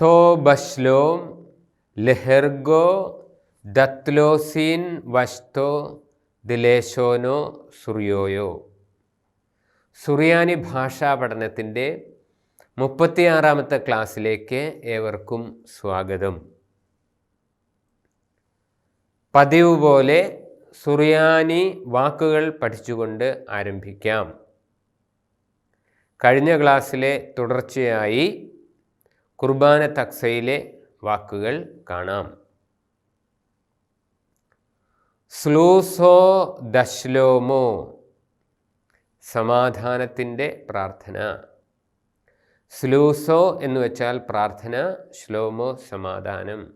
തോ ബശ്ലോം ലെഹെർഗോ ദത്ലോസീൻ വഷ്തോ ദിലേശോനോ സുറിയോയോ. സുറിയാനി ഭാഷാ പഠനത്തിന്റെ മുപ്പത്തിയാറാമത്തെ ക്ലാസ്സിലേക്ക് ഏവർക്കും സ്വാഗതം. പതിവ് പോലെ സുറിയാനി വാക്കുകൾ പഠിച്ചുകൊണ്ട് ആരംഭിക്കാം. കഴിഞ്ഞ ക്ലാസ്സിലെ തുടർച്ചയായി കുർബാന തക്സയിലെ വാക്കുകൾ കാണാം. സ്ലൂസോ ദശ്ലോമോ സമാധാനത്തിന്റെ പ്രാർത്ഥന. സ്ലൂസോ എന്ന് വെച്ചാൽ പ്രാർത്ഥന ശ്ലോമോ സമാധാനം.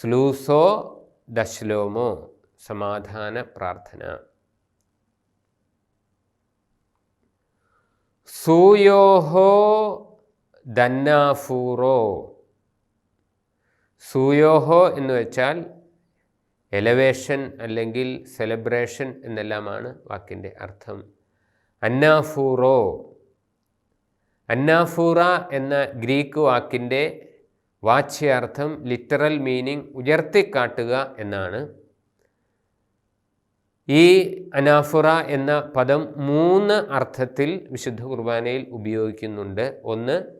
സ്ലൂസോ ദശ്ലോമോ സമാധാന പ്രാർത്ഥന. സൂയോഹോ ദന്നാഫൂറോ സൂയോഹോ എന്ന് വെച്ചാൽ എലവേഷൻ അല്ലെങ്കിൽ സെലിബ്രേഷൻ എന്നെല്ലാമാണ് വാക്കിന്റെ അർത്ഥം. അന്നാഫൂറോ. അന്നാഫൂറ എന്ന ഗ്രീക്ക് വാക്കിന്റെ വാച്യാർത്ഥം ലിറ്ററൽ മീനിങ് ഉയർത്തിക്കാട്ടുക എന്നാണ്. ഈ അനാഫുറ എന്ന പദം മൂന്ന് അർത്ഥത്തിൽ വിശുദ്ധ കുർബാനയിൽ ഉപയോഗിക്കുന്നുണ്ട്. ഒന്ന്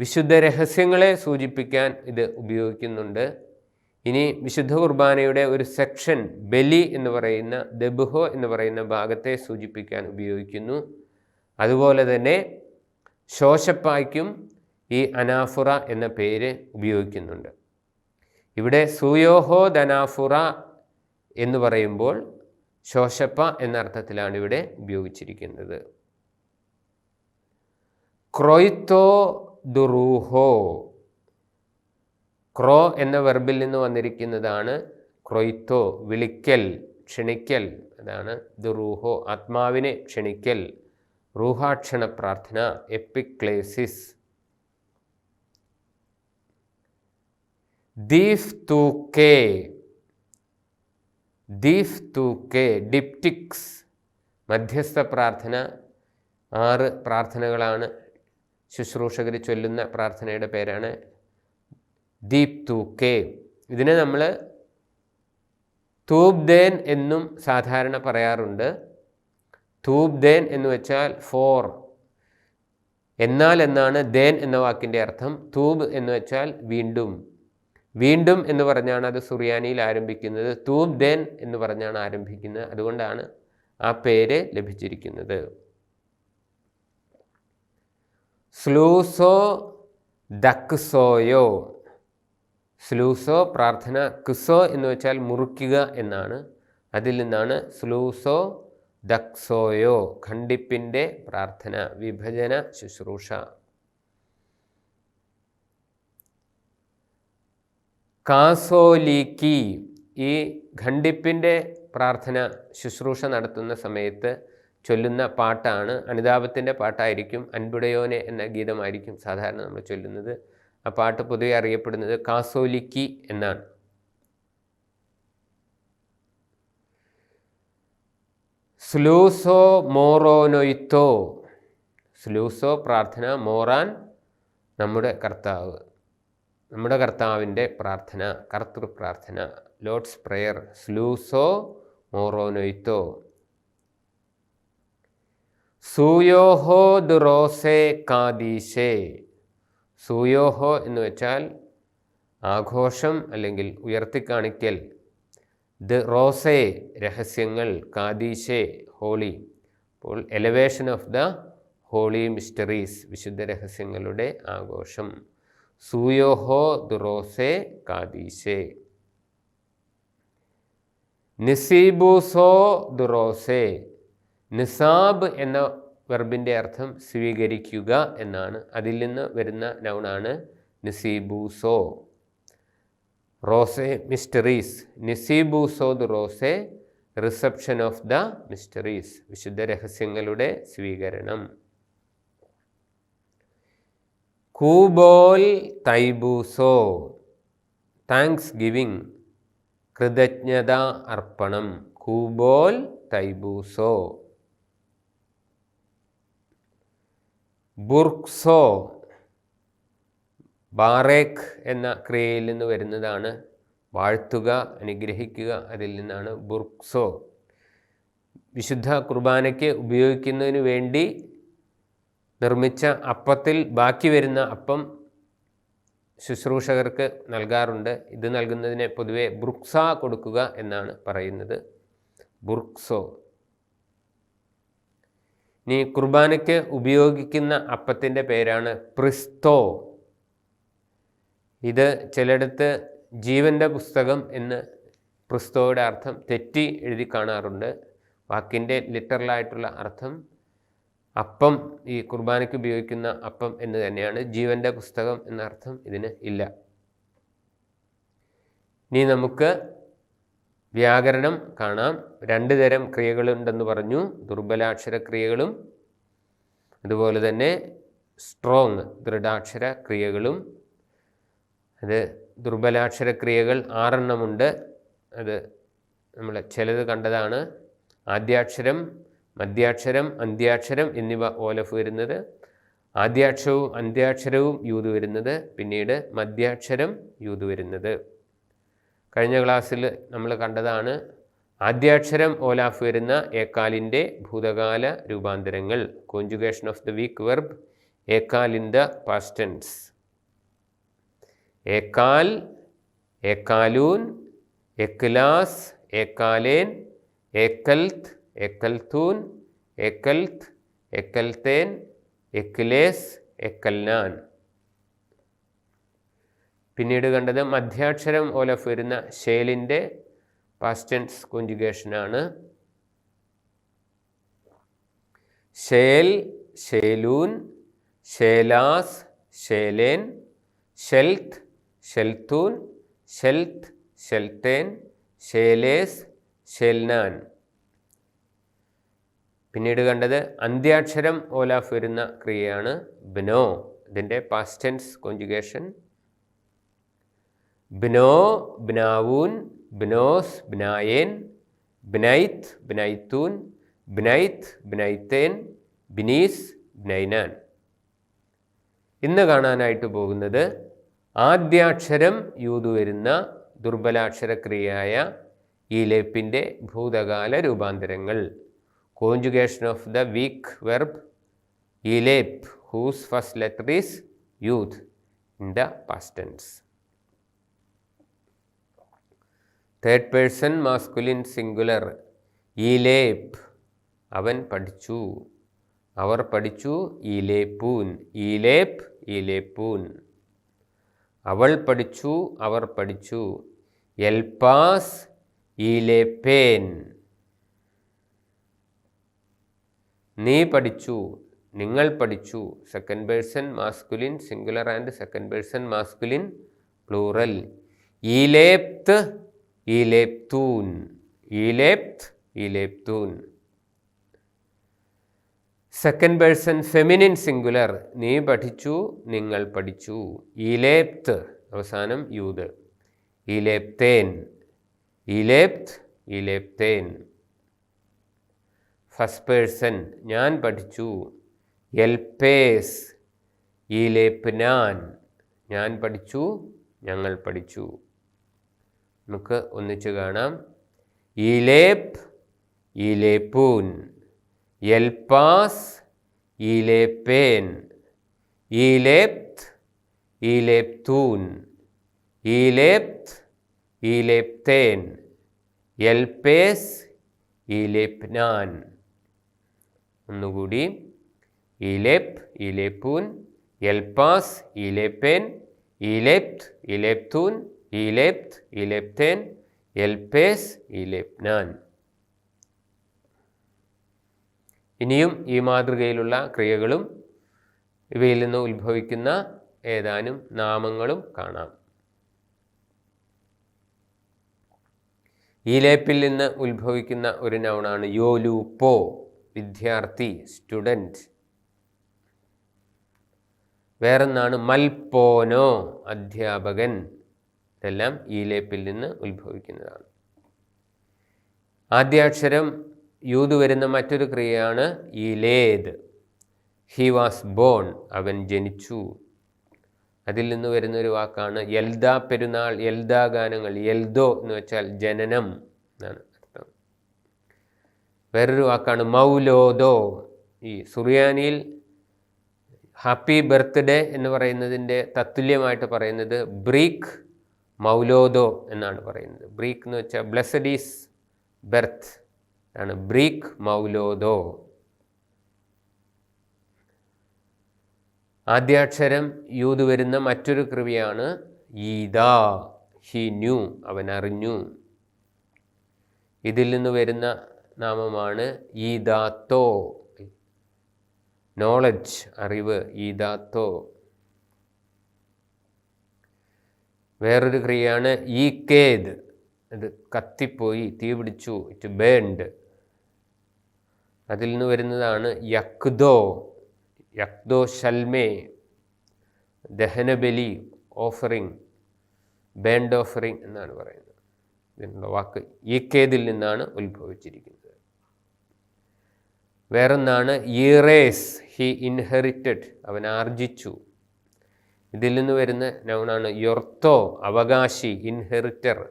വിശുദ്ധ രഹസ്യങ്ങളെ സൂചിപ്പിക്കാൻ ഇത് ഉപയോഗിക്കുന്നുണ്ട്. ഇനി വിശുദ്ധ കുർബാനയുടെ ഒരു സെക്ഷൻ ബലി എന്ന് പറയുന്ന ദബുഹോ എന്ന് പറയുന്ന ഭാഗത്തെ സൂചിപ്പിക്കാൻ ഉപയോഗിക്കുന്നു. അതുപോലെ തന്നെ ശോശപ്പായ്ക്കും ഈ അനാഫുറ എന്ന പേര് ഉപയോഗിക്കുന്നുണ്ട്. ഇവിടെ സുയോഹോ ദനാഫുറ എന്ന് പറയുമ്പോൾ ശോശപ്പ എന്ന അർത്ഥത്തിലാണ് ഇവിടെ ഉപയോഗിച്ചിരിക്കുന്നത്. ക്രോയ്ത്തോ ദുറൂഹോ ക്രോ എന്ന വെർബിൽ നിന്ന് വന്നിരിക്കുന്നതാണ് ക്രൊയ്ത്തോ വിളിക്കൽ ക്ഷണിക്കൽ. അതാണ് ദുറൂഹോ ആത്മാവിനെ ക്ഷണിക്കൽ. റൂഹാക്ഷണ പ്രാർത്ഥന എപ്പിക്ലേസിസ്. ദീഫ് തൂക്കേ. ദീഫ് തൂക്കേ ഡിപ്റ്റിക്സ്. മധ്യസ്ഥ പ്രാർത്ഥന ആറ് പ്രാർത്ഥനകളാണ് ശുശ്രൂഷകർ ചൊല്ലുന്ന പ്രാർത്ഥനയുടെ പേരാണ് ദീപ് തൂക്കേ. ഇതിനെ നമ്മൾ തൂബ്ദേൻ എന്നും സാധാരണ പറയാറുണ്ട്. തൂബ്ദേൻ എന്ന് വെച്ചാൽ ഫോർ. എന്നാൽ എന്നാണ് ദേൻ എന്ന വാക്കിന്റെ അർത്ഥം. തൂബ് എന്ന് വെച്ചാൽ വീണ്ടും. വീണ്ടും എന്ന് പറഞ്ഞാണ് അത് സുറിയാനിയിൽ ആരംഭിക്കുന്നത്. തൂബ് ദേൻ എന്ന് പറഞ്ഞാണ് ആരംഭിക്കുന്നത്. അതുകൊണ്ടാണ് ആ പേര് ലഭിച്ചിരിക്കുന്നത്. സ്ലൂസോ ദക്സോയോ. സ്ലൂസോ പ്രാർത്ഥന ക്സോ എന്ന് വെച്ചാൽ മുറിക്കുക എന്നാണ്. അതിൽ നിന്നാണ് സ്ലൂസോ ദക്സോയോ ഖണ്ഡിപ്പിന്റെ പ്രാർത്ഥന വിഭജന ശുശ്രൂഷ. കാസോലിക്കി ഈ ഖണ്ഡിപ്പിന്റെ പ്രാർത്ഥന ശുശ്രൂഷ നടത്തുന്ന സമയത്ത് ചൊല്ലുന്ന പാട്ടാണ് അനുതാപത്തിന്റെ പാട്ടായിരിക്കും അൻപുടയോനെ എന്ന ഗീതമായിരിക്കും സാധാരണ നമ്മൾ ചൊല്ലുന്നത്. ആ പാട്ട് പൊതുവെ അറിയപ്പെടുന്നത് കാസോലിക്കി എന്നാണ്. സ്ലൂസോ മോറോനൊയ്ത്തോ സ്ലൂസോ പ്രാർത്ഥന മോറാൻ നമ്മുടെ കർത്താവ്. നമ്മുടെ കർത്താവിന്റെ പ്രാർത്ഥന കർത്തൃ പ്രാർത്ഥന ലോഡ്സ് പ്രെയർ സ്ലൂസോ മോറോനൊയ്ത്തോ. സൂയോഹോ ദുറോസെ കാദീശേ. സൂയോഹോ എന്ന് വെച്ചാൽ ആഘോഷം അല്ലെങ്കിൽ ഉയർത്തിക്കാണിക്കൽ. ദ റോസേ രഹസ്യങ്ങൾ കാദീശേ ഹോളി. അപ്പോൾ elevation of the holy mysteries വിശുദ്ധ രഹസ്യങ്ങളുടെ ആഘോഷം. സൂയോഹോ ദുറോസേ കാദീശേ. നിസീബൂസോ ദുറോസെ. നിസാബ് എന്ന വെർബിന്റെ അർത്ഥം സ്വീകരിക്കുക എന്നാണ്. അതിൽ നിന്ന് വരുന്ന നൗണാണ് നിസീബൂസോ. റോസെ മിസ്റ്ററീസ്. നിസീബൂസോ ദ റോസെ റിസപ്ഷൻ ഓഫ് ദ മിസ്റ്ററീസ്. വിശുദ്ധ രഹസ്യങ്ങളുടെ സ്വീകരണം. കൂബോൽ തൈബൂസോ. താങ്ക്സ് ഗിവിംഗ് കൃതജ്ഞത അർപ്പണം. കൂബോൽ തൈബൂസോ. ബുർക്സോ ബാറേക്ക് എന്ന ക്രിയയിൽ നിന്ന് വരുന്നതാണ് വാഴ്ത്തുക അനുഗ്രഹിക്കുക. അതിൽ നിന്നാണ് ബുർക്സോ വിശുദ്ധ കുർബാനയ്ക്ക് ഉപയോഗിക്കുന്നതിന് വേണ്ടി നിർമ്മിച്ച അപ്പത്തിൽ ബാക്കി വരുന്ന അപ്പം ശുശ്രൂഷകർക്ക് നൽകാറുണ്ട്. ഇത് നൽകുന്നതിനെ പൊതുവെ ബുർക്സ കൊടുക്കുക എന്നാണ് പറയുന്നത്. ബുർക്സോ ഇനി കുർബാനയ്ക്ക് ഉപയോഗിക്കുന്ന അപ്പത്തിന്റെ പേരാണ് പ്രിസ്തോ. ഇത് ചിലയിടത്ത് ജീവന്റെ പുസ്തകം എന്ന് പ്രിസ്തോയുടെ അർത്ഥം തെറ്റി എഴുതി കാണാറുണ്ട്. വാക്കിന്റെ ലിറ്ററലായിട്ടുള്ള അർത്ഥം അപ്പം ഈ കുർബാനയ്ക്ക് ഉപയോഗിക്കുന്ന അപ്പം എന്ന് തന്നെയാണ് ജീവന്റെ പുസ്തകം എന്ന അർത്ഥം ഇതിന് ഇല്ല. ഇനി നമുക്ക് വ്യാകരണം കാണാം. രണ്ട് തരം ക്രിയകളുണ്ടെന്ന് പറഞ്ഞു. ദുർബലാക്ഷര ക്രിയകളും അതുപോലെ തന്നെ സ്ട്രോങ് ദൃഢാക്ഷര ക്രിയകളും. അത് ദുർബലാക്ഷര ക്രിയകൾ ആറെണ്ണമുണ്ട്. അത് നമ്മൾ ചിലത് കണ്ടതാണ്. ആദ്യാക്ഷരം മധ്യാക്ഷരം അന്ത്യാക്ഷരം എന്നിവ ഓലഫ് വരുന്നത്. ആദ്യാക്ഷരവും അന്ത്യാക്ഷരവും യൂത് വരുന്നത്. പിന്നീട് മധ്യാക്ഷരം യൂത് വരുന്നത്. കഴിഞ്ഞ ക്ലാസ്സിൽ നമ്മൾ കണ്ടതാണ് ആദ്യാക്ഷരം ഓലാഫ് വരുന്ന ഏക്കാലിന്റെ ഭൂതകാല രൂപാന്തരങ്ങൾ conjugation of the weak verb ഏക്കാൽ in the past tense ഏക്കാൽ ഏക്കാലൂൻ എക്ലാസ് ഏക്കാലേൻ ഏക്കൽത്ത് എക്കൽത്തൂൻ എക്കൽത്ത് എക്കൽത്തേൻ എക്ലേസ് എക്കൽനാൻ പിന്നീട് കണ്ടത് മധ്യാക്ഷരം ഓലഫ് വരുന്ന ഷേലിന്റെ പാസ്റ്റൻസ് കോഞ്ചുഗേഷനാണ് ഷേൽ ഷേലൂൻ ഷേലാസ് ഷേലേൻ ഷെൽത്ത് ഷെൽത്തൂൻ ഷെൽത്ത് ഷെൽത്തേൻ ഷേലേസ് ഷെൽനാൻ പിന്നീട് കണ്ടത് അന്ത്യാക്ഷരം ഓലാഫ് വരുന്ന ക്രിയയാണ് ബിനോ. ഇതിന്റെ പാസ്റ്റൻസ് കോഞ്ചുഗേഷൻ ബിനോ ബിനാവൂൻ ബിനോസ് ബിനായേൻ ബിനൈത്ത് ബിനൈത്തൂൻ ബിനൈത്ത് ബിനൈത്തേൻ ബിനീസ് ബിനൈനാൻ. ഇന്ന് കാണാനായിട്ട് പോകുന്നത് ആദ്യാക്ഷരം യൂതു വരുന്ന ദുർബലാക്ഷരക്രിയയായ ഈ ലേപ്പിന്റെ ഭൂതകാല രൂപാന്തരങ്ങൾ. Conjugation of the weak verb ഈ ലേപ്പ് whose first letter is youth in the past tense. Third person masculine singular ഈലേപ്പ് അവൻ പഠിച്ചു. അവർ പഠിച്ചു ഈലേപ്പൂൻ ഈലേപ്പ് ഈലേപ്പൂൻ അവൾ പഠിച്ചു അവർ പഠിച്ചു. എൽപാസ് ഈലേപ്പേൻ നീ പഠിച്ചു നിങ്ങൾ പഠിച്ചു. Second person masculine singular and second person masculine plural ഈലേപ്ത് ഈലേപ്തൂൻ ഇലെപ്ത് ഇലെപ്തൂൻ. സെക്കൻഡ് പേഴ്സൺ ഫെമിനിൻ സിംഗുലർ നീ പഠിച്ചു നിങ്ങൾ പഠിച്ചു. ഇലേപ്ത് അവസാനം യൂത്. ഇലേപ്തേൻ. ഇലേപ്ത് ഇലേപ്തേൻ. ഫസ്റ്റ് പേഴ്സൺ ഞാൻ പഠിച്ചു. എൽപേസ്. ഇലേപ്നാൻ. ഞാൻ പഠിച്ചു ഞങ്ങൾ പഠിച്ചു. നമുക്ക് ഒന്നിച്ച് കാണാം. ഇലേപ് ഇലേപ്പൂൻ എൽപാസ് ഇലേപ്പേൻ ഇലേപ്ത് ഇലേപ്തൂൻ ഇലേപ്ത് ഇലേപ്തേൻ എൽപേസ് ഇലേപ്നാൻ ഒന്നുകൂടി. ഇലേപ് ഇലേപ്പൂൻ എൽപാസ് ഇലേപ്പേൻ ഇലേപ്ത് ഈലേപ്തൂൻ. ഈലേപ്ത് ഈലേപ്തേൻ എൽപേസ് ഇലെപ്നാൻ. ഇനിയും ഈ മാതൃകയിലുള്ള ക്രിയകളും ഇവയിൽ നിന്ന് ഉത്ഭവിക്കുന്ന ഏതാനും നാമങ്ങളും കാണാം. ഈലേപ്പിൽ ലേപ്പിൽ നിന്ന് ഉത്ഭവിക്കുന്ന ഒരു നൗണാണ് യോലു പോ വിദ്യാർത്ഥി സ്റ്റുഡന്റ് വേറൊന്നാണ് മൽപോനോ അധ്യാപകൻ. ഇതെല്ലാം ഈ ലേപ്പിൽ നിന്ന് ഉത്ഭവിക്കുന്നതാണ്. ആദ്യാക്ഷരം യൂത് വരുന്ന മറ്റൊരു ക്രിയയാണ് ഈലേത് ഹി വാസ് ബോൺ അവൻ ജനിച്ചു. അതിൽ നിന്ന് വരുന്ന ഒരു വാക്കാണ് യൽദാ പെരുന്നാൾ യൽദാ ഗാനങ്ങൾ യൽദോ എന്ന് വെച്ചാൽ ജനനം എന്നാണ് അർത്ഥം. വേറൊരു വാക്കാണ് മൗലോദോ. ഈ സുറിയാനിയിൽ ഹാപ്പി ബർത്ത്ഡേ എന്ന് പറയുന്നതിന്റെ തത്തുല്യമായിട്ട് പറയുന്നത് ബ്രീക്ക് മൗലോദോ എന്നാണ് പറയുന്നത്. ബ്രീക്ക് എന്ന് വെച്ചാൽ ബ്ലസഡീസ് ബെർത്ത്. ആണ് ബ്രീക്ക് മൗലോദോ. ആദ്യാക്ഷരം യൂത് വരുന്ന മറ്റൊരു കൃതിയാണ് ഈദാ. ഹി ന്യൂ അവൻ അറിഞ്ഞു. ഇതിൽ നിന്ന് വരുന്ന നാമമാണ് ഈദാത്തോ. നോളജ് അറിവ് ഈദാത്തോ. വേറൊരു ക്രിയയാണ് ഈ കേത് അത് കത്തിപ്പോയി തീ പിടിച്ചു ഇറ്റ് ബേൺഡ് അതിൽ നിന്ന് വരുന്നതാണ് യക്ദോ. യക്ദോ ഷൽമേ ദഹനബലി ഓഫറിങ് ബേൺഡ് ഓഫറിങ് എന്നാണ് പറയുന്നത്. ഇതിനുള്ള വാക്ക് ഈ കേതിൽ നിന്നാണ് ഉത്ഭവിച്ചിരിക്കുന്നത്. വേറൊന്നാണ് ഈറേസ് ഹി ഇൻഹെറിറ്റഡ് അവൻ ആർജിച്ചു. ഇതിൽ നിന്ന് വരുന്ന നൗണാണ് യൊർത്തോ അവകാശി ഇൻഹെറിറ്റർ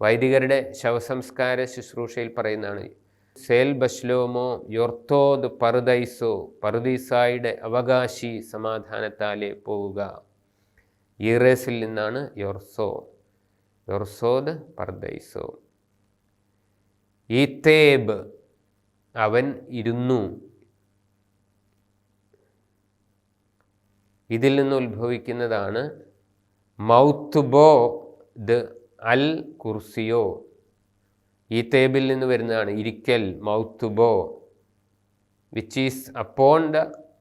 വൈദികരുടെ ശവസംസ്കാര ശുശ്രൂഷയിൽ പറയുന്നതാണ്. സേൽ ബശ്ലോമോ യൊർത്തോദ് പറുദൈസോ പറുദീസായുടെ അവകാശി സമാധാനത്താലെ പോവുക. ഈറേസിൽ നിന്നാണ് യൊർസോ. യൊർസോദ് പർദൈസോ ഈത്തേബ് അവൻ ഇരുന്നു. ഇതിൽ നിന്ന് ഉത്ഭവിക്കുന്നതാണ് മൗത്തുബോ ദ് അൽ കുർസിയോ. ഈ തേബിൽ നിന്ന് വരുന്നതാണ് ഇരിക്കൽ മൗത്തുബോ വിച്ച് ഈസ് അപ്പോൺ ദ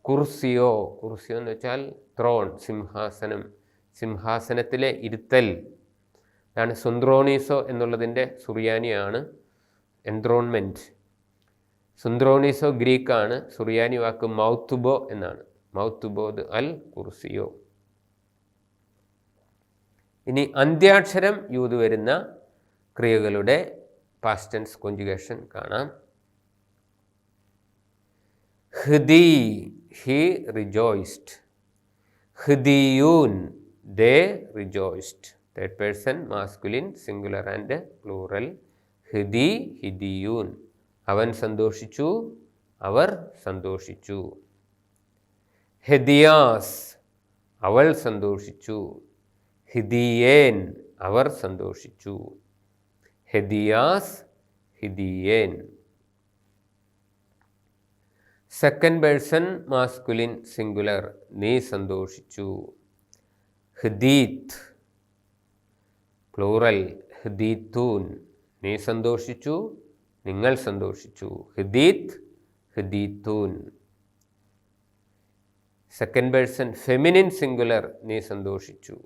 കുർസിയോ. കുർസിയോ എന്ന് വെച്ചാൽ ത്രോൺ സിംഹാസനം സിംഹാസനത്തിലെ ഇരുത്തൽ. അതാണ് സുന്ദ്രോണീസോ എന്നുള്ളതിന്റെ സുറിയാനിയാണ് എൻത്രോൺമെന്റ് സുന്ദ്രോണീസോ ഗ്രീക്കാണ് സുറിയാനി വാക്ക് മൗത്തുബോ എന്നാണ്. മൗത്തുബോദ് അൽ കുർസിയോ. ഇനി അന്ത്യാക്ഷരം യൂത് വരുന്ന ക്രിയകളുടെ പാസ്റ്റൻസ് കൊഞ്ചുഗേഷൻ കാണാം. ഹൃദി he rejoiced. ഹൃദിയൂൻ they rejoiced. Third person masculine singular and plural ഹൃദി ഹിദിയൂൻ. അവൻ സന്തോഷിച്ചു അവർ സന്തോഷിച്ചു. ഹെദിയാസ്. അവൾ സന്തോഷിച്ചു. ഹിദിയേൻ അവർ സന്തോഷിച്ചു. ഹെദിയാസ് ഹിദിയേൻ. Second person masculine singular. നീ സന്തോഷിച്ചു. ഹിദീത്ത്. പ്ലൂറൽ. ഹിദീത്തൂൻ. നീ സന്തോഷിച്ചു. നിങ്ങൾ സന്തോഷിച്ചു. ഹിദീത്ത് ഹദീത്തൂൻ. സെക്കൻഡ് പേഴ്സൺ ഫെമിനിൻ സിംഗുലർ നീ സന്തോഷിച്ചു.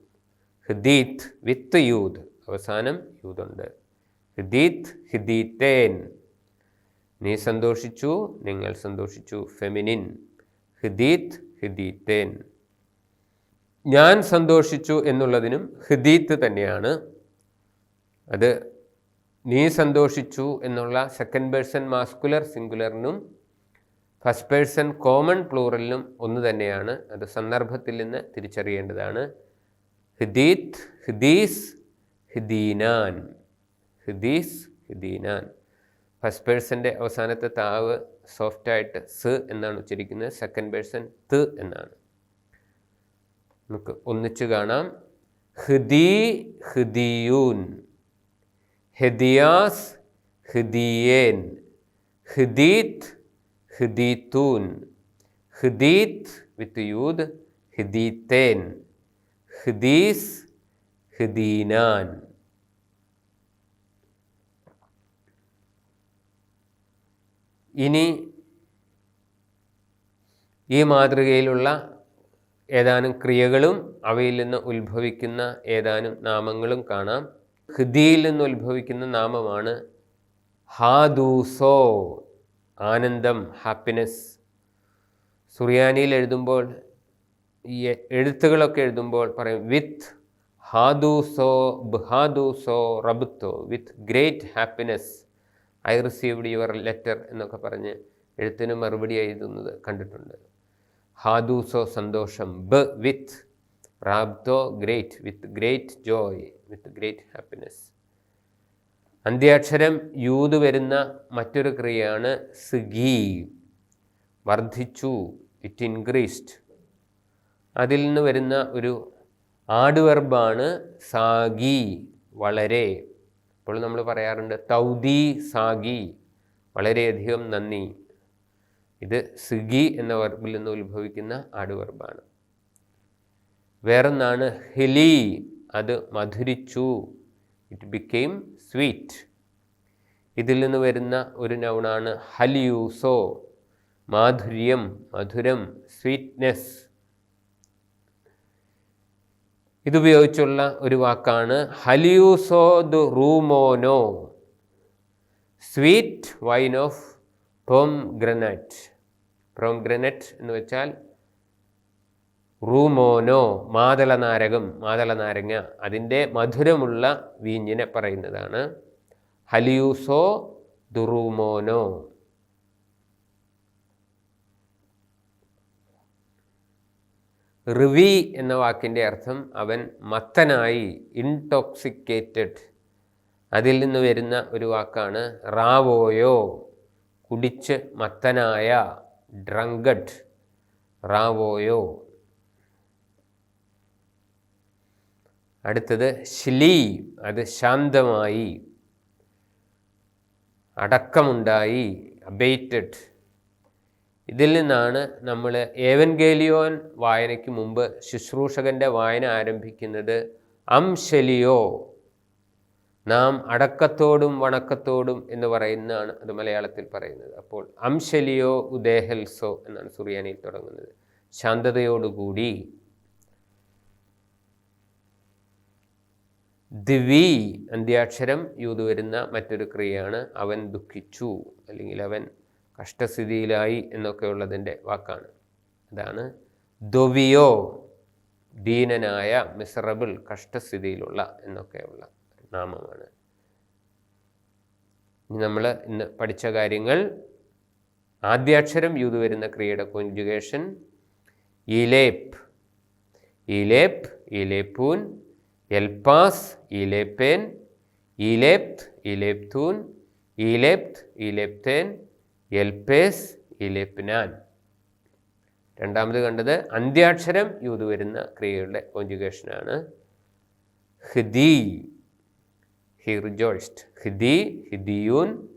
ഹിദീത്ത് വിത്ത് യൂത്. അവസാനം യൂതുണ്ട്. ഹിദീത്ത് ഹിദീത്തേൻ നീ സന്തോഷിച്ചു നിങ്ങൾ സന്തോഷിച്ചു. ഫെമിനിൻ ഹിദീത്ത് ഹിദീത്തേൻ ഞാൻ സന്തോഷിച്ചു എന്നുള്ളതിനും ഹിദീത്ത് തന്നെയാണ്. അത് നീ സന്തോഷിച്ചു എന്നുള്ള സെക്കൻഡ് പേഴ്സൺ മാസ്കുലർ സിംഗുലറിനും ഫസ്റ്റ് പേഴ്സൺ കോമൺ പ്ലൂറലിനും ഒന്ന് തന്നെയാണ്. അത് സന്ദർഭത്തിൽ നിന്ന് തിരിച്ചറിയേണ്ടതാണ്. ഹിദീത് ഹിദീസ് ഹിദീനാൻ ഹിദീസ് ഹിദീനാൻ ഫസ്റ്റ് പേഴ്സന്റെ അവസാനത്തെ താവ് സോഫ്റ്റായിട്ട് സ് എന്നാണ് ഉച്ചരിക്കുന്നത്. സെക്കൻഡ് പേഴ്സൺ ത് എന്നാണ്. നമുക്ക് ഒന്നിച്ചു കാണാം. ഹിദീ ഹിദിയൂൻ ഹെദിയാസ് ഹിദിയേൻ ഹൃദീത്ത് ഹൃദീത്തൂൻ. ഹൃദീത്ത് വിത്ത് യൂദ് ഹൃദീത്തേൻ. ഹൃദീസ് ഹൃദീനാൻ. ഇനി ഈ മാതൃകയിലുള്ള ഏതാനും ക്രിയകളും അവയിൽ നിന്ന് ഉത്ഭവിക്കുന്ന ഏതാനും നാമങ്ങളും കാണാം. ഹൃദിയിൽ നിന്ന് ഉത്ഭവിക്കുന്ന നാമമാണ് ഹാദൂസോ. ആനന്ദം ഹാപ്പിനെസ് സുറിയാനിയിൽ എഴുതുമ്പോൾ ഈ എഴുത്തുകളൊക്കെ എഴുതുമ്പോൾ പറയും വിത്ത് ഹാദൂസോ ബഹാദൂസോ റബുത്തോ with great happiness. I received your letter എന്നൊക്കെ പറഞ്ഞ് എഴുത്തിന് മറുപടി എഴുതുന്നത് കണ്ടിട്ടുണ്ട്. ഹാദൂസോ സന്തോഷം ബ with റാബ്ദോ great with great joy with great happiness. അന്ത്യാക്ഷരം യൂത് വരുന്ന മറ്റൊരു ക്രിയയാണ് സിഗി വർദ്ധിച്ചു. ഇറ്റ് ഇൻക്രീസ്ഡ് അതിൽ നിന്ന് വരുന്ന ഒരു ആഡ്വർബാണ് സാഗി വളരെ. ഇപ്പോൾ നമ്മൾ പറയാറുണ്ട് തൗദി സാഗി വളരെയധികം നന്ദി. ഇത് സിഗി എന്ന വർബിൽ നിന്ന് ഉത്ഭവിക്കുന്ന ആഡ്വർബാണ്. വേറൊന്നാണ് ഹിലി അത് മധുരിച്ചു. ഇറ്റ് ബിക്കെയിം സ്വീറ്റ് ഇതിൽ നിന്ന് വരുന്ന ഒരു നൗണാണ് ഹലിയൂസോ. മാധുര്യം മധുരം സ്വീറ്റ്നെസ് ഇതുപയോഗിച്ചുള്ള ഒരു വാക്കാണ് ഹലിയൂസോ ദു റൂമോനോ. സ്വീറ്റ് വൈൻ ഓഫ് പോം ഗ്രനറ്റ് പ്രോം ഗ്രനറ്റ് എന്ന് വെച്ചാൽ റൂമോനോ മാതള നാരകം മാതള നാരങ്ങ അതിന്റെ മധുരമുള്ള വീഞ്ഞിനെ പറയുന്നതാണ്. ഹലിയൂസോ ദുറൂമോനോ. റിവി എന്ന വാക്കിന്റെ അർത്ഥം അവൻ മത്തനായി ഇൻടോക്സിക്കേറ്റഡ് അതിൽ നിന്ന് വരുന്ന ഒരു വാക്കാണ് റാവോയോ. കുടിച്ച് മത്തനായ ഡ്രങ്കഡ് റാവോയോ. അടുത്തത് ഷിലി അത് ശാന്തമായി അടക്കമുണ്ടായി അബേറ്റഡ് ഇതിൽ നിന്നാണ് നമ്മൾ ഏവൻഗേലിയോൻ വായനയ്ക്ക് മുമ്പ് ശുശ്രൂഷകന്റെ വായന ആരംഭിക്കുന്നത്. അംശലിയോ നാം അടക്കത്തോടും വണക്കത്തോടും എന്ന് പറയുന്നതാണ് അത് മലയാളത്തിൽ പറയുന്നത്. അപ്പോൾ അംശലിയോ ഉദേഹൽസോ എന്നാണ് സുറിയാനിയിൽ തുടങ്ങുന്നത്. ശാന്തതയോടുകൂടി ദിവി അന്ത്യാക്ഷരം യൂത് വരുന്ന മറ്റൊരു ക്രിയയാണ് അവൻ ദുഃഖിച്ചു അല്ലെങ്കിൽ അവൻ കഷ്ടസ്ഥിതിയിലായി എന്നൊക്കെയുള്ളതിന്റെ വാക്കാണ്. അതാണ് ദൊവിയോ ദീനനായ മിസറബിൾ കഷ്ടസ്ഥിതിയിലുള്ള എന്നൊക്കെയുള്ള നാമമാണ്. നമ്മൾ ഇന്ന് പഠിച്ച കാര്യങ്ങൾ ആദ്യാക്ഷരം യൂത് വരുന്ന ക്രിയയുടെ കോൺജുഗേഷൻ ഇലേപ്പ്. ഇലേപ്പ് ഇലേപ്പൂൻ എൽപാസ് ഇലേപ്പേൻ ഇലേപ്ത് ഇലേപ്തൂൻ ഇലേപ്ത് ഇലേപ്തേൻ എൽപേസ് ഇലേപ്നാൻ രണ്ടാമത് കണ്ടത് അന്ത്യാക്ഷരം യൂത് വരുന്ന ക്രിയകളുടെ കോഞ്ചുഗേഷനാണ് ഹിദി ഹി റിജോയ്സ്ഡ് ഹിദി ഹിദിയൂൻ.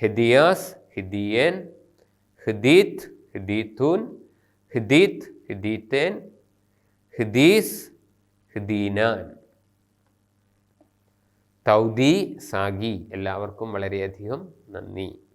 ഹിദിയാസ് ഹിദിയേൻ. ഹിദീത്ത് ഹിദീത്തൂൻ. ഹിദീത്ത് ഹിദീത്തേൻ. ഹിദീസ് ഹിദീനാൻ. തൗദി സാഗി. എല്ലാവർക്കും വളരെയധികം നന്ദി.